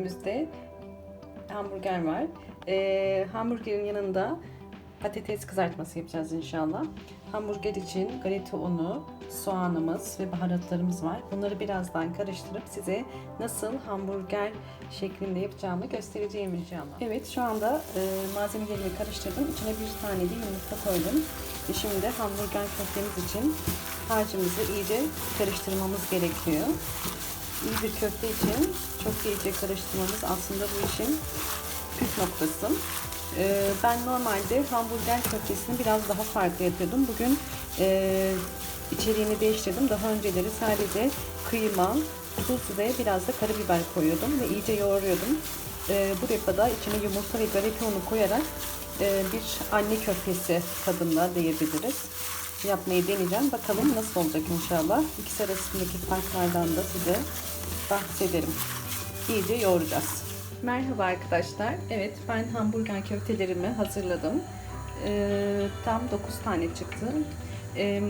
Önümüzde hamburger var. Ee, hamburgerin yanında patates kızartması yapacağız inşallah. Hamburger için galeta unu, soğanımız ve baharatlarımız var. Bunları birazdan karıştırıp size nasıl hamburger şeklinde yapacağımı göstereceğim inşallah. Evet şu anda e, malzemelerimi karıştırdım. İçine bir tane de yumurta koydum. Ve şimdi hamburger köftemiz için harcımızı iyice karıştırmamız gerekiyor. İyi bir köfte için çok iyice karıştırmamız aslında bu işin püf noktası. Ee, ben normalde hamburger köftesini biraz daha farklı yapıyordum. Bugün e, içeriğini değiştirdim. Daha önceleri sadece kıyma, tuz ve biraz da karabiber koyuyordum ve iyice yoğuruyordum. Ee, bu defa da içine yumurta ve galeta unu koyarak e, bir anne köftesi tadında diyebiliriz. Yapmayı deneyeceğim. Bakalım nasıl olacak inşallah. İkisi arasındaki farklardan da size bahsederim. İyice yoğuracağız. Merhaba arkadaşlar. Evet ben hamburger köftelerimi hazırladım. Ee, tam 9 tane çıktı. Ee,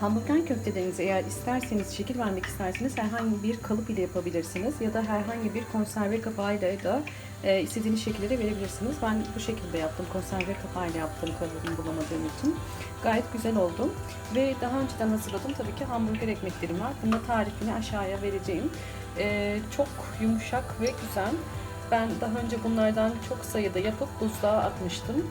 hamburger köftelerinizi eğer isterseniz şekil vermek isterseniz herhangi bir kalıp ile yapabilirsiniz ya da herhangi bir konserve kapağıyla da e, istediğiniz şekilleri verebilirsiniz. Ben bu şekilde yaptım. Konserve kapağıyla yaptım kalıbını bulamadığım için. Gayet güzel oldu. Ve daha önceden hazırladım tabii ki hamburger ekmeklerim var. Bunun da tarifini aşağıya vereceğim. Ee, çok yumuşak ve güzel. Ben daha önce bunlardan çok sayıda yapıp buzluğa atmıştım.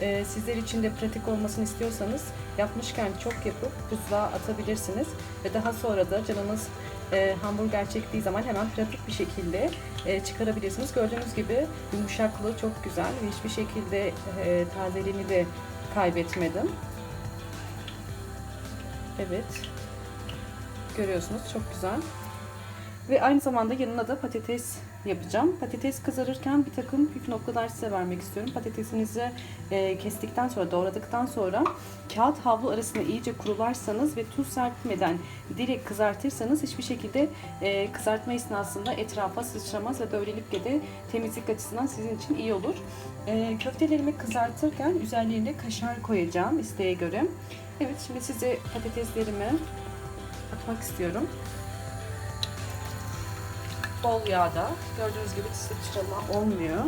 Ee, sizler için de pratik olmasını istiyorsanız yapmışken çok yapıp buzluğa atabilirsiniz. Ve daha sonra da canınız e, hamburger çektiği zaman hemen pratik bir şekilde e, çıkarabilirsiniz. Gördüğünüz gibi yumuşaklığı çok güzel ve hiçbir şekilde e, tazeliğini de kaybetmedim. Evet. Görüyorsunuz çok güzel. Ve aynı zamanda yanına da patates yapacağım. Patates kızarırken bir takım püf noktalar size vermek istiyorum. Patatesinizi e, kestikten sonra, doğradıktan sonra kağıt havlu arasında iyice kurularsanız ve tuz serpmeden direkt kızartırsanız hiçbir şekilde e, kızartma esnasında etrafa sıçramaz ve böylelikle de temizlik açısından sizin için iyi olur. E, köftelerimi kızartırken üzerlerine kaşar koyacağım isteğe göre. Evet şimdi size patateslerimi atmak istiyorum bol yağda. Gördüğünüz gibi sıçrama olmuyor.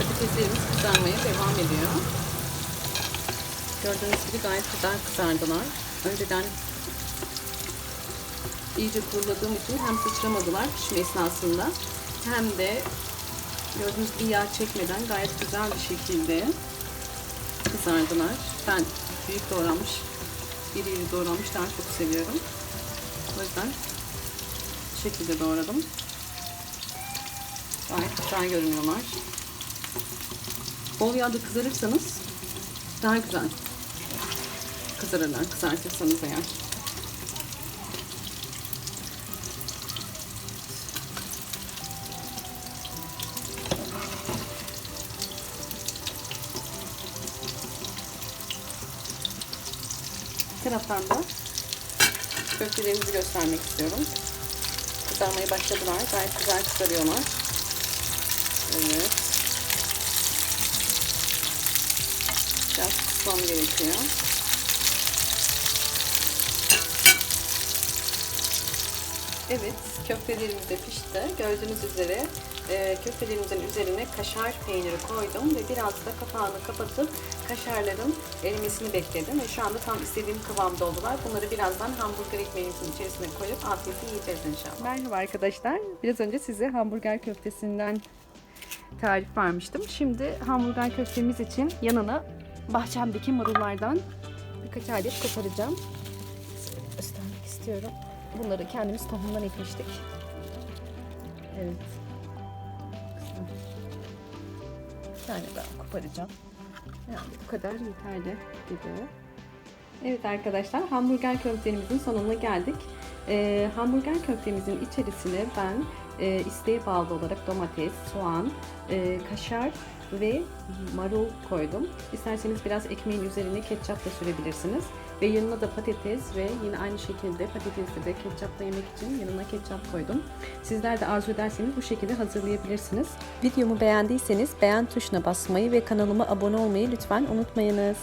Patateslerimiz kızarmaya devam ediyor. Gördüğünüz gibi gayet güzel kızardılar. Önceden iyice kuruladığım için hem sıçramadılar pişme esnasında hem de gördüğünüz gibi yağ çekmeden gayet güzel bir şekilde kızardılar. Ben büyük doğranmış, iri iri doğranmış daha çok seviyorum. O yüzden bu şekilde doğradım. Gayet güzel görünüyorlar. Bol yağda kızarırsanız daha güzel kızarırlar kızartırsanız eğer. Taraftan da köftelerimizi göstermek istiyorum. Kızarmaya başladılar. Gayet güzel kızarıyorlar. Evet. Biraz kısmam gerekiyor. Evet, köftelerimiz de pişti. Gördüğünüz üzere e, köftelerimizin üzerine kaşar peyniri koydum ve biraz da kapağını kapatıp kaşarların erimesini bekledim ve şu anda tam istediğim kıvamda oldular. Bunları birazdan hamburger ekmeğimizin içerisine koyup afiyetle yiyeceğiz inşallah. Merhaba arkadaşlar. Biraz önce size hamburger köftesinden tarif vermiştim. Şimdi hamburger köftemiz için yanına bahçemdeki marullardan birkaç adet koparacağım. Göstermek istiyorum. Bunları kendimiz tohumdan ekmiştik. Evet. Bir tane daha koparacağım. Yani bu kadar yeterli gibi. Evet arkadaşlar hamburger köftemizin sonuna geldik. Ee, hamburger köftemizin içerisine ben e, isteğe bağlı olarak domates, soğan, e, kaşar ve marul koydum. İsterseniz biraz ekmeğin üzerine ketçap da sürebilirsiniz. Ve yanına da patates ve yine aynı şekilde patatesli de ketçapla yemek için yanına ketçap koydum. Sizler de arzu ederseniz bu şekilde hazırlayabilirsiniz. Videomu beğendiyseniz beğen tuşuna basmayı ve kanalıma abone olmayı lütfen unutmayınız.